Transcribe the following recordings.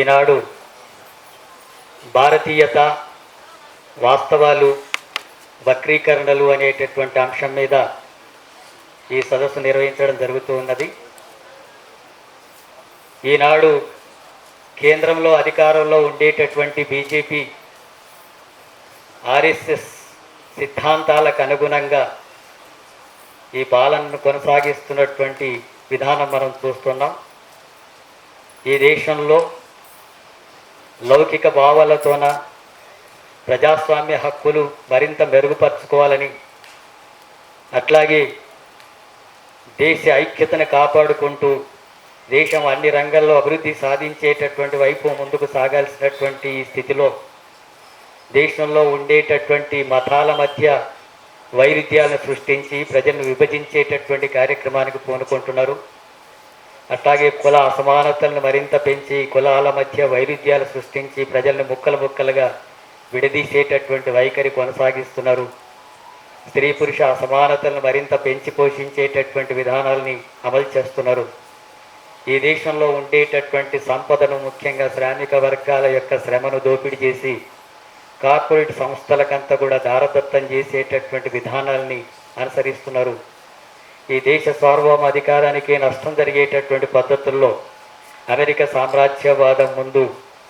ఈనాడు భారతీయత వాస్తవాలు వక్రీకరణలు అనేటటువంటి అంశం మీద ఈ సదస్సు నిర్వహించడం జరుగుతూ ఉన్నది. ఈనాడు కేంద్రంలో అధికారంలో ఉండేటటువంటి బీజేపీ ఆర్ఎస్ఎస్ సిద్ధాంతాలకు అనుగుణంగా ఈ పాలనను కొనసాగిస్తున్నటువంటి విధానం మనం చూస్తున్నాం. ఈ దేశంలో లౌకిక భావాలతోన ప్రజాస్వామ్య హక్కులు మరింత మెరుగుపరుచుకోవాలని అట్లాగే దేశ ఐక్యతను కాపాడుకుంటూ దేశం అన్ని రంగాల్లో అభివృద్ధి సాధించేటటువంటి వైపు ముందుకు సాగాల్సినటువంటి ఈ స్థితిలో దేశంలో ఉండేటటువంటి మతాల మధ్య వైరుధ్యాలను సృష్టించి ప్రజలను విభజించేటటువంటి కార్యక్రమానికి పూనుకుంటున్నారు. అట్లాగే కుల అసమానతలను మరింత పెంచి కులాల మధ్య వైరుధ్యాలు సృష్టించి ప్రజలను ముక్కలు ముక్కలుగా విడదీసేటటువంటి వైఖరి కొనసాగిస్తున్నారు. స్త్రీ పురుష అసమానతలను మరింత పెంచి పోషించేటటువంటి విధానాలని అమలు చేస్తున్నారు. ఈ దేశంలో ఉండేటటువంటి సంపదను ముఖ్యంగా శ్రామిక వర్గాల యొక్క శ్రమను దోపిడీ చేసి కార్పొరేట్ సంస్థలకంతా కూడా దారదత్తం చేసేటటువంటి విధానాల్ని అనుసరిస్తున్నారు. ఈ దేశ సార్వభౌమాధికారానికి నష్టం జరిగేటటువంటి పద్ధతుల్లో అమెరికా సామ్రాజ్యవాదం ముందు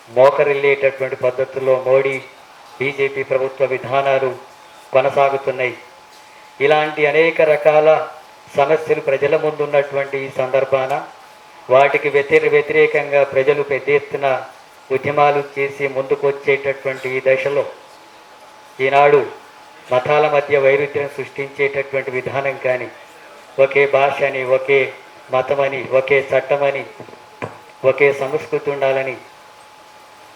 మోకరిల్లేటటువంటి పద్ధతుల్లో మోడీ బీజేపీ ప్రభుత్వ విధానాలు కొనసాగుతున్నాయి. ఇలాంటి అనేక రకాల సమస్యలు ప్రజల ముందున్నటువంటి ఈ సందర్భాన వాటికి వ్యతిరే వ్యతిరేకంగా ప్రజలు పెద్ద ఎత్తున ఉద్యమాలు చేసి ముందుకు వచ్చేటటువంటి ఈ దశలో ఈనాడు మతాల మధ్య వైరుధ్యం సృష్టించేటటువంటి విధానం కానీ ఒకే భాష అని ఒకే మతమని ఒకే చట్టమని ఒకే సంస్కృతి ఉండాలని.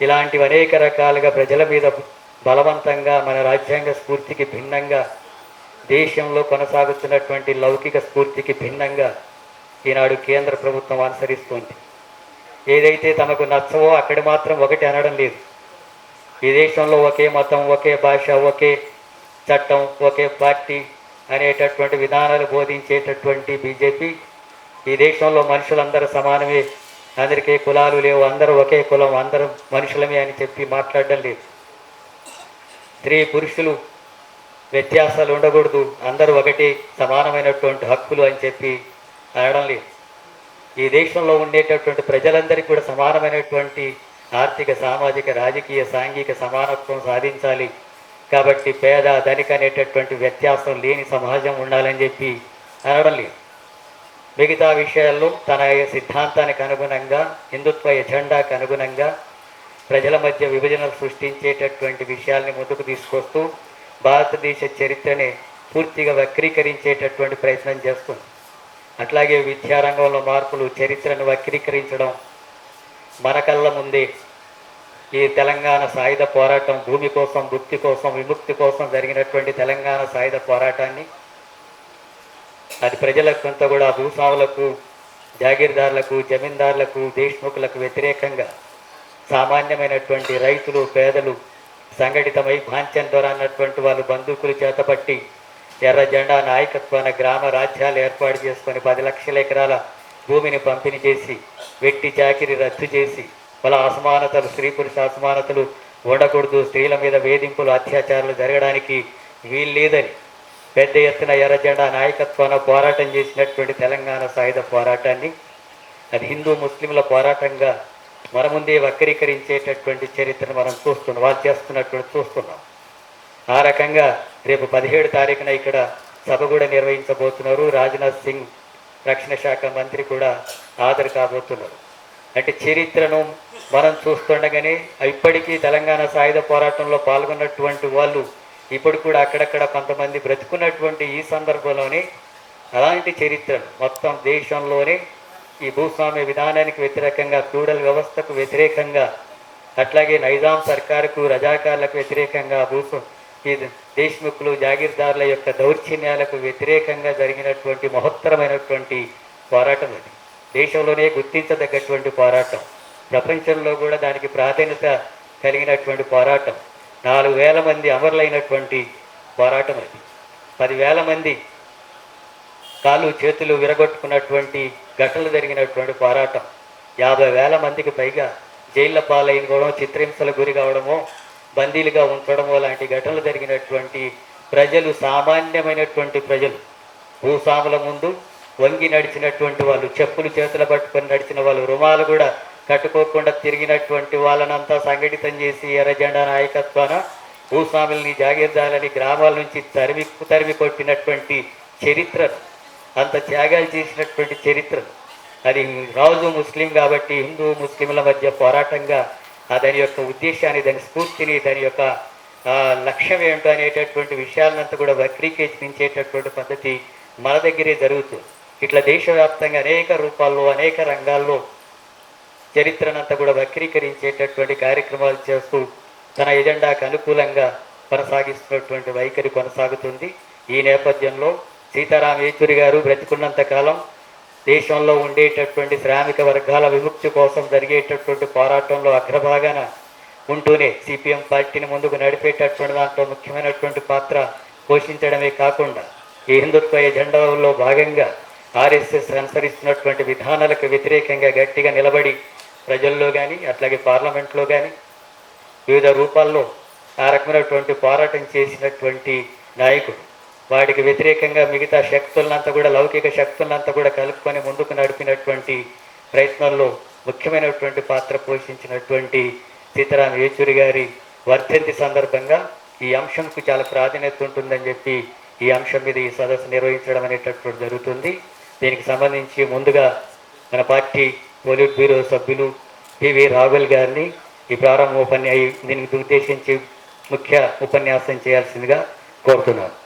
ఇలాంటివి అనేక రకాలుగా ప్రజల మీద బలవంతంగా మన రాజ్యాంగ స్ఫూర్తికి భిన్నంగా దేశంలో కొనసాగుతున్నటువంటి లౌకిక స్ఫూర్తికి భిన్నంగా ఈనాడు కేంద్ర ప్రభుత్వం అనుసరిస్తుంది. ఏదైతే తమకు నచ్చవో అక్కడ మాత్రం ఒకటి అనడం లేదు. ఈ దేశంలో ఒకే మతం ఒకే భాష ఒకే చట్టం ఒకే పార్టీ అనేటటువంటి విధానాలు బోధించేటటువంటి బీజేపీ. ఈ దేశంలో మనుషులందరూ సమానమే. అందరికీ కులాలు లేవు. అందరూ ఒకే కులం. అందరం మనుషులమే అని చెప్పి మాట్లాడడం లేదు. స్త్రీ పురుషులు వ్యత్యాసాలు ఉండకూడదు. అందరూ ఒకటి సమానమైనటువంటి హక్కులు అని చెప్పి అనడం లేదు. ఈ దేశంలో ఉండేటటువంటి ప్రజలందరికీ కూడా సమానమైనటువంటి ఆర్థిక సామాజిక రాజకీయ సాంఘిక సమానత్వం సాధించాలి. కాబట్టి పేద ధనిక అనేటటువంటి వ్యత్యాసం లేని సమాజం ఉండాలని చెప్పి అనడం లేదు. మిగతా విషయాల్లో తన సిద్ధాంతానికి అనుగుణంగా హిందుత్వ ఎజెండాకు అనుగుణంగా ప్రజల మధ్య విభజనలు సృష్టించేటటువంటి విషయాల్ని ముందుకు తీసుకొస్తూ భారతదేశ చరిత్రని పూర్తిగా వక్రీకరించేటటువంటి ప్రయత్నం చేస్తుంది. అట్లాగే విద్యారంగంలో మార్పులు చరిత్రను వక్రీకరించడం మన కళ్ళ ముందే ఈ తెలంగాణ సాయుధ పోరాటం భూమి కోసం వృత్తి కోసం విముక్తి కోసం జరిగినటువంటి తెలంగాణ సాయుధ పోరాటాన్ని అది ప్రజలకు కొంత కూడా భూస్వాములకు జాగీర్దారులకు జమీందారులకు దేశ్ముఖులకు వ్యతిరేకంగా సామాన్యమైనటువంటి రైతులు పేదలు సంఘటితమై భాంచన్ ద్వారా అన్నటువంటి వాళ్ళు బంధుకులు చేతపట్టి ఎర్ర జెండా నాయకత్వాన గ్రామ రాజ్యాలు ఏర్పాటు చేసుకొని పది లక్షల ఎకరాల భూమిని పంపిణీ చేసి వెట్టి చాకిరి రద్దు చేసి వాళ్ళ అసమానతలు స్త్రీ పురుష అసమానతలు ఉండకూడదు. స్త్రీల మీద వేధింపులు అత్యాచారాలు జరగడానికి వీల్లేదని పెద్ద ఎత్తున ఎర్రజెండా నాయకత్వాన పోరాటం చేసినటువంటి తెలంగాణ సాయుధ పోరాటాన్ని అది హిందూ ముస్లింల పోరాటంగా మన ముందే వక్రీకరించేటటువంటి చరిత్రను మనం చూస్తున్నాం వాళ్ళు చేస్తున్నటువంటి చూస్తున్నాం. ఆ రకంగా రేపు పదిహేడు తారీఖున ఇక్కడ సభ కూడా నిర్వహించబోతున్నారు. రాజ్నాథ్ సింగ్ రక్షణ శాఖ మంత్రి కూడా హాజరు కాబోతున్నారు. అంటే చరిత్రను మనం చూస్తుండగానే ఇప్పటికీ తెలంగాణ సాయుధ పోరాటంలో పాల్గొన్నటువంటి వాళ్ళు ఇప్పుడు కూడా అక్కడక్కడ కొంతమంది బ్రతుకున్నటువంటి ఈ సందర్భంలోనే అలాంటి చరిత్రను మొత్తం దేశంలోనే ఈ భూస్వామ్య విధానానికి వ్యతిరేకంగా ఫ్యూడల్ వ్యవస్థకు వ్యతిరేకంగా అట్లాగే నైజాం సర్కారుకు రజాకార్లకు వ్యతిరేకంగా భూస్వ ఈ దేశ్ముఖులు జాగీర్దారుల యొక్క దౌర్జన్యాలకు వ్యతిరేకంగా జరిగినటువంటి మహత్తరమైనటువంటి పోరాటం అది. దేశంలోనే గుర్తించదగ్గటువంటి పోరాటం. ప్రపంచంలో కూడా దానికి ప్రాధాన్యత కలిగినటువంటి పోరాటం. నాలుగు వేల మంది అమరులైనటువంటి పోరాటం అది. పదివేల మంది కాళ్ళు చేతులు విరగొట్టుకున్నటువంటి ఘటనలు జరిగినటువంటి పోరాటం. యాభై వేల మందికి పైగా జైళ్ళ పాలైపోవడం చిత్రహింసలకు గురి కావడమో బందీలుగా ఉండడము లాంటి ఘటనలు జరిగినటువంటి ప్రజలు సామాన్యమైనటువంటి ప్రజలు. భూస్వాముల ముందు వంగి నడిచినటువంటి వాళ్ళు చెప్పులు చేతులు పట్టుకొని నడిచిన వాళ్ళు రుమాలు కూడా కట్టుకోకుండా తిరిగినటువంటి వాళ్ళనంతా సంఘటితం చేసి ఎర్రజెండా నాయకత్వాన భూస్వాముల్ని జాగీర్దాలని గ్రామాల నుంచి తరిమి తరిమి కొట్టినటువంటి చరిత్ర. అంత త్యాగాలు చేసినటువంటి చరిత్ర. అది రాజు ముస్లిం కాబట్టి హిందూ ముస్లింల మధ్య పోరాటంగా దాని యొక్క ఉద్దేశాన్ని దాని స్ఫూర్తిని దాని యొక్క లక్ష్యం ఏమిటో అనేటటువంటి విషయాలంతా కూడా వక్రీకరించేటటువంటి పద్ధతి మన దగ్గరే జరుగుతుంది. ఇట్లా దేశవ్యాప్తంగా అనేక రూపాల్లో అనేక రంగాల్లో చరిత్రనంతా కూడా వక్రీకరించేటటువంటి కార్యక్రమాలు చేస్తూ తన ఎజెండాకు అనుకూలంగా కొనసాగిస్తున్నటువంటి వైఖరి కొనసాగుతుంది. ఈ నేపథ్యంలో సీతారాం యేచూరి గారు బ్రతికున్నంత కాలం దేశంలో ఉండేటటువంటి శ్రామిక వర్గాల విముక్తి కోసం జరిగేటటువంటి పోరాటంలో అగ్రభాగాన ఉంటూనే సిపిఎం పార్టీని ముందుకు నడిపేటటువంటి దాంట్లో ముఖ్యమైనటువంటి పాత్ర పోషించడమే కాకుండా ఈ హిందుత్వ ఎజెండాలో భాగంగా ఆర్ఎస్ఎస్ అనుసరిస్తున్నటువంటి విధానాలకు వ్యతిరేకంగా గట్టిగా నిలబడి ప్రజల్లో కానీ అట్లాగే పార్లమెంట్లో కానీ వివిధ రూపాల్లో ఆ రకమైనటువంటి పోరాటం చేసినటువంటి నాయకుడు. వాటికి వ్యతిరేకంగా మిగతా శక్తులంతా కూడా లౌకిక శక్తులంతా కూడా కలుపుకొని ముందుకు నడిపినటువంటి ప్రయత్నంలో ముఖ్యమైనటువంటి పాత్ర పోషించినటువంటి సీతారాం యేచూరి గారి వర్ధంతి సందర్భంగా ఈ అంశంకు చాలా ప్రాధాన్యత ఉంటుందని చెప్పి ఈ అంశం మీద ఈ సదస్సు నిర్వహించడం అనేటటువంటి జరుగుతుంది. దీనికి సంబంధించి ముందుగా మన పార్టీ పోలిట్ బ్యూరో సభ్యులు పివి రాఘుల్ గారిని ఈ ప్రారంభ ఉపన్యాయ దీనికి ఉద్దేశించి ముఖ్య ఉపన్యాసం చేయాల్సిందిగా కోరుతున్నాను.